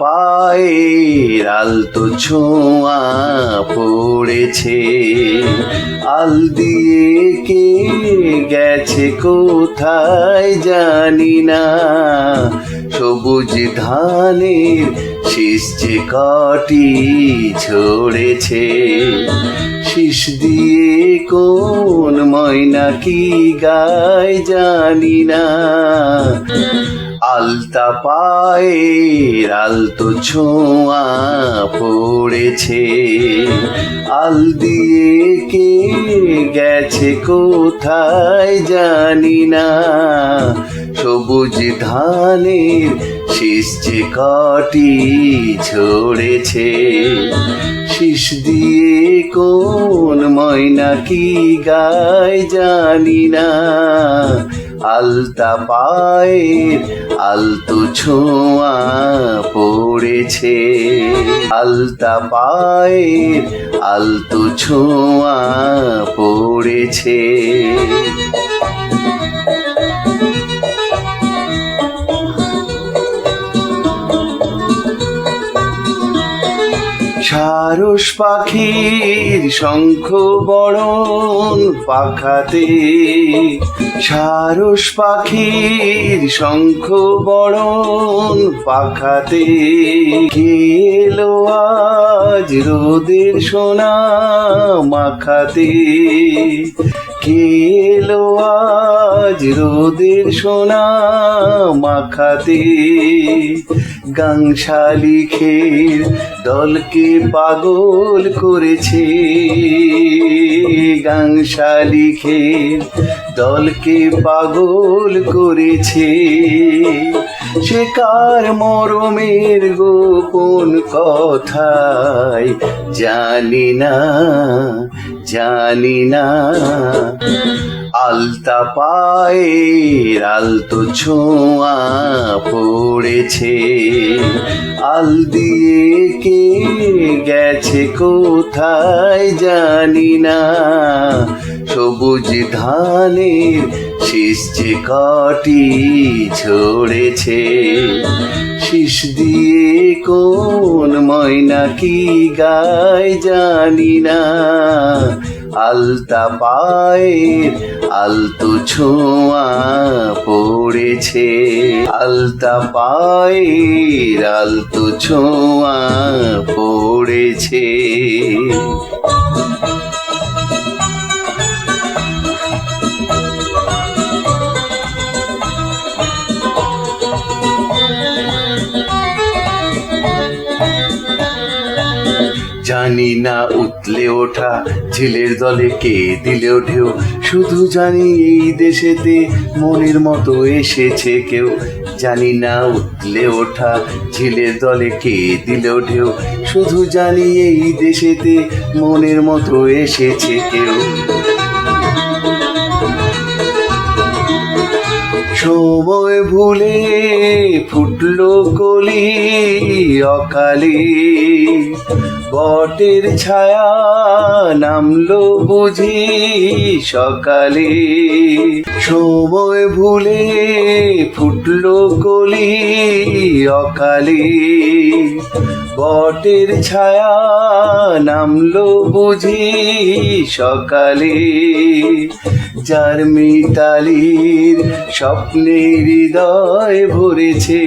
পায়ের আলতো ছোঁয়া পড়েছে। আল দিয়ে কে গেছে কোথায় জানি না। সবুজ ধানের শীষ যে কটি ছড়েছে শীষ দিয়ে কোন ময়না কি গায় জানি না। আলতা পায়ের আলতো ছোঁয়া পড়েছে। আল দিয়ে কে গেছে কোথায় জানি না। সবুজ ধানের শীষ যে কটি ছড়েছে শীষ দিয়ে কোন ময়না কি গায় জানি না। আলতা পায়ের আলতু ছোঁয়া পড়েছে। আলতা পায়ের আলতু ছোঁয়া পড়েছে। সারস পাখির শঙ্খ বরণ পাখাতে। সারস পাখির শঙ্খ বরণ পাখাতে। খেলো আজ রোদের সোনা মাখাতে? কেলো আজ রোদের সোনা মাখাতে। গাংশালিখের দলকে পাগল করেছে। গাংশালিখের দলকে পাগল করেছে। সে কার মরমের গোপন কথাই জানি না জানি না। আলতা পায়ের আলতো ছোঁয়া পড়েছে, আল দিয়ে কে গেছে কোথায় জানি না। সবুজ ধানের শীষ যে কটি ছড়েছে শীষ দিয়ে কোন ময়না কি গায় জানি না। আলতা পায়ের আলতো ছোঁয়া পড়েছে, আলতা পায়ের আলতো ছোঁয়া পড়েছে। জানি না উতলে ওঠা ঝিলের দলে কে দিলে ঢেউ। শুধু জানি এই দেশেতে মনের মতো এসেছে কেউ। জানি না উতলে ওঠা ঝিলের দলে কে দিলে ঢেউ। শুধু জানি এই দেশেতে মনের মতো এসেছে কেউ। সময় ভুলে ফুটলো কলি অকালে। বটের ছায়া নামলো বুঝি সকালে। সময় ভুলে ফুটলো কলি অকালে। বটের ছায়া নামলো বুঝি সকালে। যার মিতালির স্বপ্নে হৃদয় ভরেছে।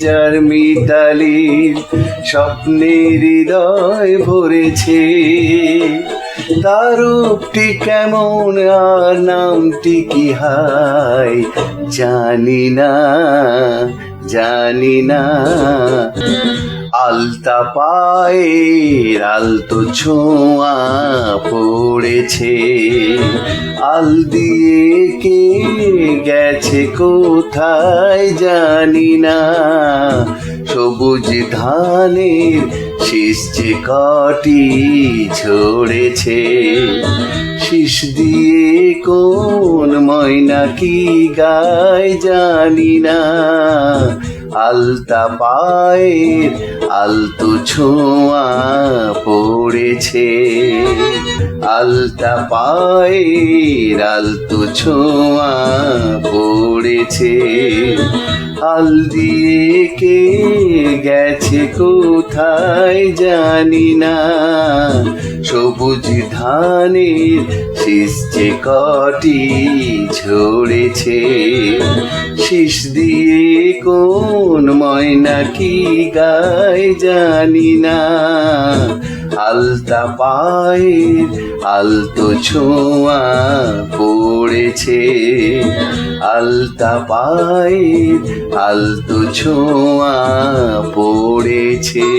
যার মিতালির স্বপ্নে হৃদয় ভরেছে। তার কেমন আর নামটি কি হায় জানি না জানি না। আলতা পায়ের আলতো ছোঁয়া পড়েছে। আল দিয়ে কে গেছে কোথায় জানি না। সবুজ ধানের শীষ যে কটি ছড়েছে শীষ দিয়ে কোন ময়না কি গায় জানি না। আলতা পায়ের আলতু ছোঁয়া পড়েছে। আলতা পায়ের আলতু ছোঁয়া পড়েছে। আল দিয়ে কে গেছে কোথায় জানি না। সবুজ ধানের শীষে কটি ঝরেছে, শীষ দিয়ে কোন ময়না কি গায় জানি না। আলতা পায়ের আলতো ছোঁয়া পড়েছে। আলতা পায়ের আলতো ছোঁয়া পড়েছে।